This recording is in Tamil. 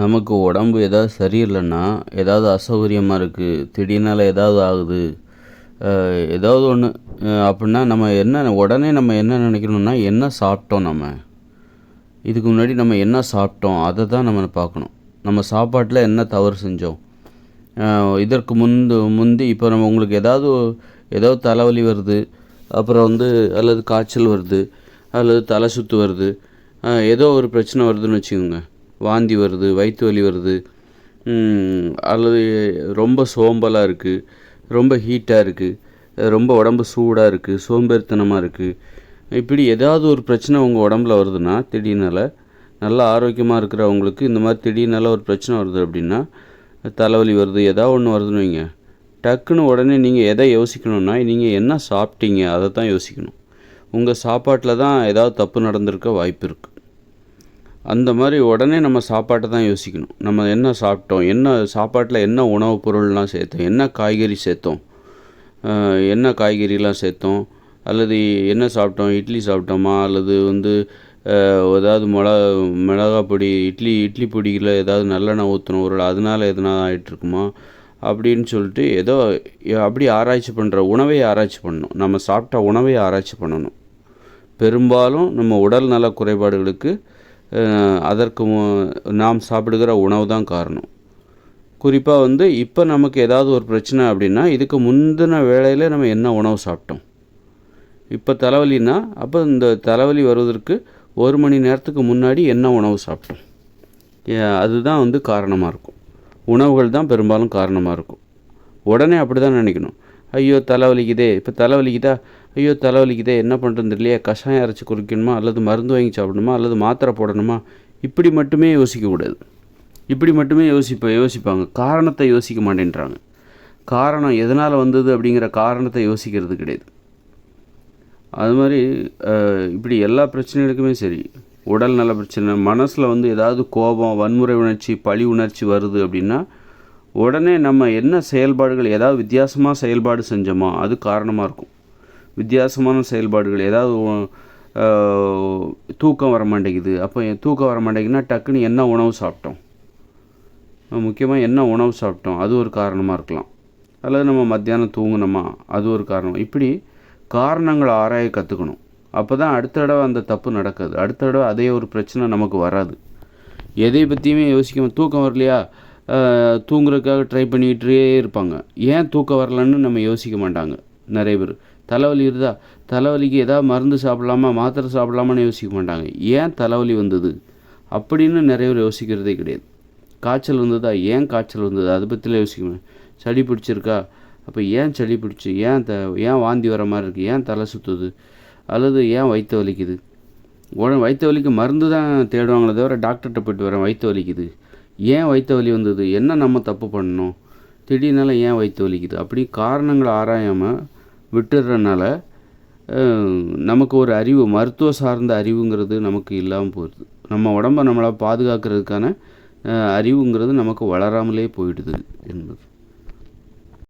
நமக்கு உடம்பு ஏதாவது சரியில்லைன்னா ஏதாவது அசௌகரியமாக இருக்குது திடீர்னால ஏதாவது ஆகுது ஏதாவது ஒன்று அப்படின்னா நம்ம என்ன உடனே நம்ம என்ன நினைக்கணும்னா என்ன சாப்பிட்டோம் நம்ம? இதுக்கு முன்னாடி நம்ம என்ன சாப்பிட்டோம்? அதை தான் நம்ம பார்க்கணும். நம்ம சாப்பாட்டில் என்ன தவறு செஞ்சோம்? இதற்கு முந்து முந்தி இப்போ நம்ம உங்களுக்கு ஏதாவது ஏதாவது தலைவலி வருது அப்புறம் வந்து அல்லது காய்ச்சல் வருது அல்லது தலை சுற்று வருது ஏதோ ஒரு பிரச்சனை வருதுன்னு வச்சுக்கோங்க. வாந்தி வருது வயிற்று வலி வருது. அல்லது ரொம்ப சோம்பலாக இருக்குது ரொம்ப ஹீட்டாக இருக்குது ரொம்ப உடம்பு சூடாக இருக்குது சோம்பேறித்தனமாக இருக்குது இப்படி ஏதாவது ஒரு பிரச்சனை உங்கள் உடம்புல வருதுன்னா திடீர்னால நல்லா ஆரோக்கியமாக இருக்கிறவங்களுக்கு இந்த மாதிரி திடீர்னால ஒரு பிரச்சனை வருது அப்படின்னா தலைவலி வருது ஏதாவது ஒன்று வருதுன்னு வைங்க. டக்குன்னு உடனே நீங்கள் எதை யோசிக்கணும்னா நீங்கள் என்ன சாப்பிட்டீங்க அதை தான் யோசிக்கணும். உங்கள் சாப்பாட்டில் தான் ஏதாவது தப்பு நடந்திருக்க வாய்ப்பு இருக்குது அந்த மாதிரி உடனே நம்ம சாப்பாட்டை தான் யோசிக்கணும். நம்ம என்ன சாப்பிட்டோம்? என்ன சாப்பாட்டில் என்ன உணவுப் பொருள்லாம் சேர்த்தோம்? என்ன காய்கறி சேர்த்தோம்? என்ன காய்கறிலாம் சேர்த்தோம்? அல்லது என்ன சாப்பிட்டோம்? இட்லி சாப்பிட்டோமா? அல்லது வந்து ஏதாவது மிளகா மிளகா பொடி இட்லி இட்லி பொடியில் ஏதாவது நல்லெண்ணெய் ஊற்றணும் ஒரு அதனால் எதனா ஆகிட்டுருக்குமா அப்படின்னு சொல்லிட்டு ஏதோ அப்படி ஆராய்ச்சி பண்ணுற உணவை ஆராய்ச்சி பண்ணணும். நம்ம சாப்பிட்ட உணவை ஆராய்ச்சி பண்ணணும். பெரும்பாலும் நம்ம உடல் நல குறைபாடுகளுக்கு அதற்கு நாம் சாப்பிடுகிற உணவு தான் காரணம். குறிப்பாக வந்து இப்போ நமக்கு ஏதாவது ஒரு பிரச்சனை அப்படின்னா இதுக்கு முந்தின வேளையில் நம்ம என்ன உணவு சாப்பிட்டோம்? இப்போ தலைவலின்னா அப்போ இந்த தலைவலி வருவதற்கு ஒரு மணி நேரத்துக்கு முன்னாடி என்ன உணவு சாப்பிட்டோம்? அதுதான் வந்து காரணமாக இருக்கும். உணவுகள் தான் பெரும்பாலும் காரணமாக இருக்கும். உடனே அப்படி தான் நினைக்கணும். ஐயோ தலைவலிக்குதே இப்போ தலைவலிக்குதா ஐயோ தலைவலிக்குதே என்ன பண்ணுறது இல்லையா கஷாயம் அரைச்சி குடிக்கணுமா? அல்லது மருந்து வாங்கி சாப்பிடணுமா? அல்லது மாத்திரை போடணுமா? இப்படி மட்டுமே யோசிக்கக்கூடாது இப்படி மட்டுமே யோசிப்ப யோசிப்பாங்க. காரணத்தை யோசிக்க மாட்டேன்றாங்க. காரணம் எதனால் வந்தது அப்படிங்கிற காரணத்தை யோசிக்கிறது கிடையாது. அது மாதிரி இப்படி எல்லா பிரச்சனைகளுக்குமே சரி. உடல் நல பிரச்சனை மனசில் வந்து ஏதாவது கோபம் வன்முறை உணர்ச்சி பழி உணர்ச்சி வருது அப்படின்னா உடனே நம்ம என்ன செயல்பாடுகள் ஏதாவது வித்தியாசமாக செயல்பாடு செஞ்சோமா அது காரணமாக இருக்கும். வித்தியாசமான செயல்பாடுகள் ஏதாவது தூக்கம் வர மாட்டேங்குது. அப்போ தூக்கம் வர மாட்டேங்குதுன்னா டக்குன்னு என்ன உணவு சாப்பிட்டோம்? முக்கியமாக என்ன உணவு சாப்பிட்டோம்? அது ஒரு காரணமாக இருக்கலாம். அல்லது நம்ம மத்தியானம் தூங்கினோமா? அது ஒரு காரணம். இப்படி காரணங்களை ஆராய கற்றுக்கணும் அப்போ தான் அடுத்த தடவை அந்த தப்பு நடக்காது. அடுத்த தடவை அதே ஒரு பிரச்சனை நமக்கு வராது. எதை பற்றியுமே யோசிக்கணும் தூக்கம் வரலையா? தூங்குறதுக்காக ட்ரை பண்ணிகிட்டே இருப்பாங்க. ஏன் தூக்கம் வரலன்னு நம்ம யோசிக்க மாட்டாங்க. நிறைய பேர். தலைவலி இருந்தா தலைவலிக்கு ஏதாவது மருந்து சாப்பிட்லாமா? மாத்திரை சாப்பிடலாமான்னு யோசிக்க மாட்டாங்க. ஏன் தலைவலி வந்தது? அப்படின்னு நிறைய பேர் யோசிக்கிறதே கிடையாது. காய்ச்சல் வந்ததா? ஏன் காய்ச்சல் வந்தது? அதை பற்றிலாம் யோசிக்க சளி பிடிச்சிருக்கா? அப்போ ஏன் சளி பிடிச்சி? ஏன் த ஏன் வாந்தி வர மாதிரி இருக்குது ஏன் தலை சுற்றுது அல்லது ஏன் வயிற்று வலிக்குது? உடனே வயிற்று வலிக்கு மருந்து தான் தேடுவாங்களே தவிர டாக்டர்கிட்ட போயிட்டு வரேன். வயிற்று வலிக்குது. ஏன் வயிற்று வலி வந்தது? என்ன நம்ம தப்பு பண்ணணும்? திடீர்னால ஏன் வயிற்று வலிக்குது? அப்படி காரணங்களை ஆராயாமல் விட்டுறனால நமக்கு ஒரு அறிவு மருத்துவ சார்ந்த அறிவுங்கிறது நமக்கு இல்லாமல் போயிடுது. நம்ம உடம்பை நம்மளை பாதுகாக்கிறதுக்கான அறிவுங்கிறது நமக்கு வளராமலே போயிடுது என்பது.